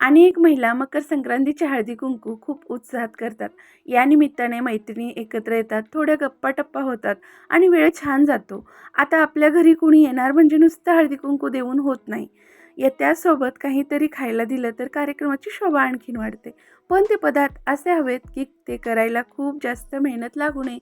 अनेक महिला मकर संक्रांतीची हळदी कुंकू खूप उत्साहात करतात. या निमित्ताने मैत्रिणी एकत्र येतात थोड्या गप्पा टप्पा होतात आणि वेळ छान जातो. आता आपल्या घरी कुणी येणार म्हणजे नुसतं हळदी कुंकू देऊन होत नाही. या त्यासोबत काहीतरी खायला दिलं तर कार्यक्रमाची शोभा आणखीन वाढते. पण ते पदार्थ असे हवेत की ते करायला खूप जास्त मेहनत लागू नये.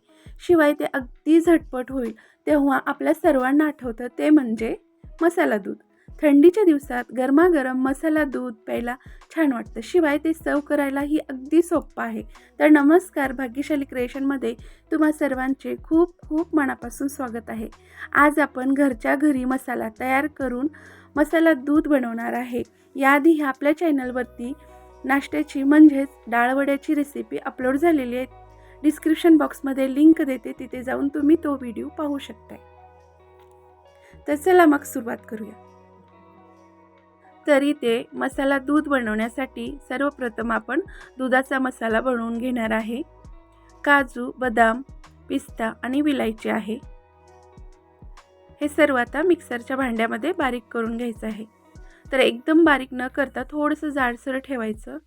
शिवाय ते अगदी झटपट होईल. तेव्हा आपल्या सर्वांना आठवतं ते म्हणजे मसाला दूध. थंडीच्या दिवसात गरमागरम मसाला दूध प्यायला छान वाटतं. शिवाय ते सर्व करायलाही अगदी सोपं आहे. तर नमस्कार भाग्यशाली क्रिएशनमध्ये तुम्हा सर्वांचे खूप खूप मनापासून स्वागत आहे. आज आपण घरच्या घरी मसाला तयार करून मसाला दूध बनवणार आहे. याआधी आपल्या चॅनलवरती नाश्त्याची म्हणजेच डाळवड्याची रेसिपी अपलोड झालेली आहे. डिस्क्रिप्शन बॉक्समध्ये लिंक देते तिथे जाऊन तुम्ही तो व्हिडिओ पाहू शकताय. तर चला मग सुरुवात करूया. तरी ते मसाला दूध बनवण्यासाठी सर्वप्रथम आपण दुधाचा मसाला बनवून घेणार आहे. काजू बदाम पिस्ता आणि विलायची आहे. हे सर्व आता मिक्सरच्या भांड्यामध्ये बारीक करून घ्यायचं आहे. तर एकदम बारीक न करता थोडंसं जाडसर ठेवायचं.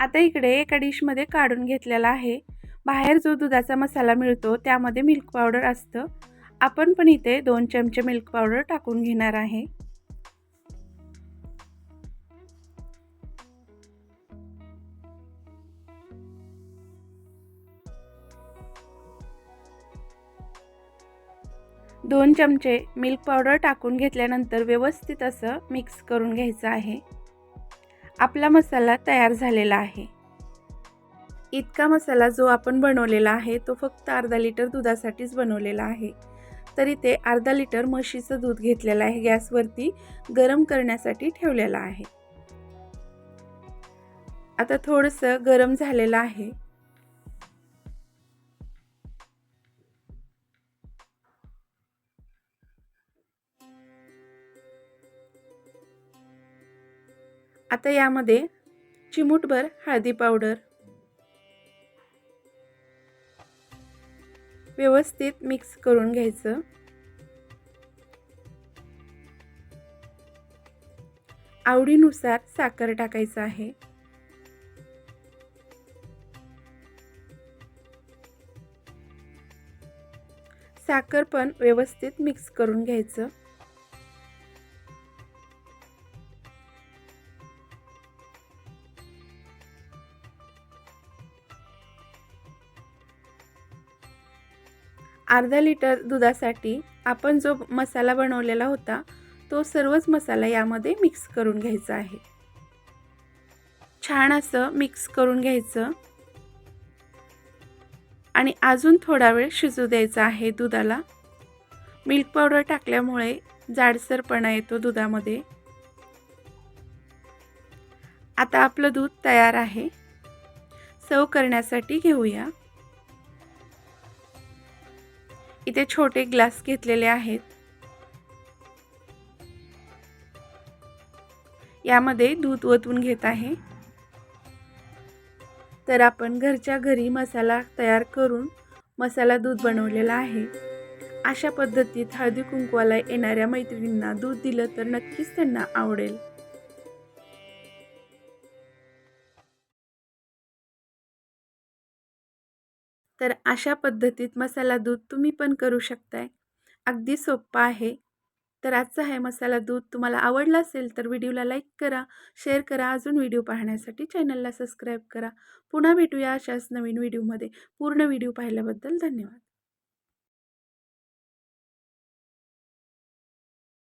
आता इकडे एका डिशमध्ये काढून घेतलेला आहे. बाहेर जो दुधाचा मसाला मिळतो त्यामध्ये मिल्क पावडर असतं. आपण पण इथे दोन चमचे मिल्क पावडर टाकून घेणार आहे. दोन चमचे मिल्क पावडर टाकून घेतल्यानंतर व्यवस्थित असं मिक्स करून घ्यायचं आहे. आपला मसाला तयार झालेला आहे. इतका मसाला जो आपण बनवलेला आहे तो फक्त अर्धा लिटर दुधासाठीच बनवलेला आहे. तरी ते अर्धा लिटर म्हशीचं दूध घेतलेलं आहे गॅसवरती गरम करण्यासाठी ठेवलेलं आहे. आता थोडंसं गरम झालेलं आहे. आता यामध्ये चिमूटभर हळदी पावडर. व्यवस्थित मिक्स करून घ्यायचं. आवडीनुसार साखर टाकायचं आहे. साखर पण व्यवस्थित मिक्स करून घ्यायचं. अर्धा लिटर दुधासाठी आपण जो मसाला बनवलेला होता तो सर्वच मसाला यामध्ये मिक्स करून घ्यायचा आहे. छान असं मिक्स करून घ्यायचं. आणि अजून थोडा वेळ शिजू द्यायचा आहे दुधाला. मिल्क पावडर टाकल्यामुळे जाडसरपणा येतो दुधामध्ये. आता आपलं दूध तयार आहे. सर्व करण्यासाठी घेऊया. इथे छोटे ग्लास घेतलेले आहेत. यामध्ये दूध ओतून घेत आहे. तर आपण घरच्या घरी मसाला तयार करून मसाला दूध बनवलेला आहे. अशा पद्धतीत हळदी कुंकवाला येणाऱ्या मैत्रिणींना दूध दिलं तर नक्कीच त्यांना आवडेल. तर अशा पद्धतीत मसाला दूध तुम्ही पण करू शकताय. अगदी सोप्पा आहे. तर आजचा आहे मसाला दूध तुम्हाला आवडला असेल तर व्हिडिओला लाईक करा शेअर करा अजून व्हिडिओ पाहण्यासाठी चॅनलला सबस्क्राईब करा. पुन्हा भेटूया अशाच नवीन व्हिडिओमध्ये. पूर्ण व्हिडिओ पाहिल्याबद्दल धन्यवाद.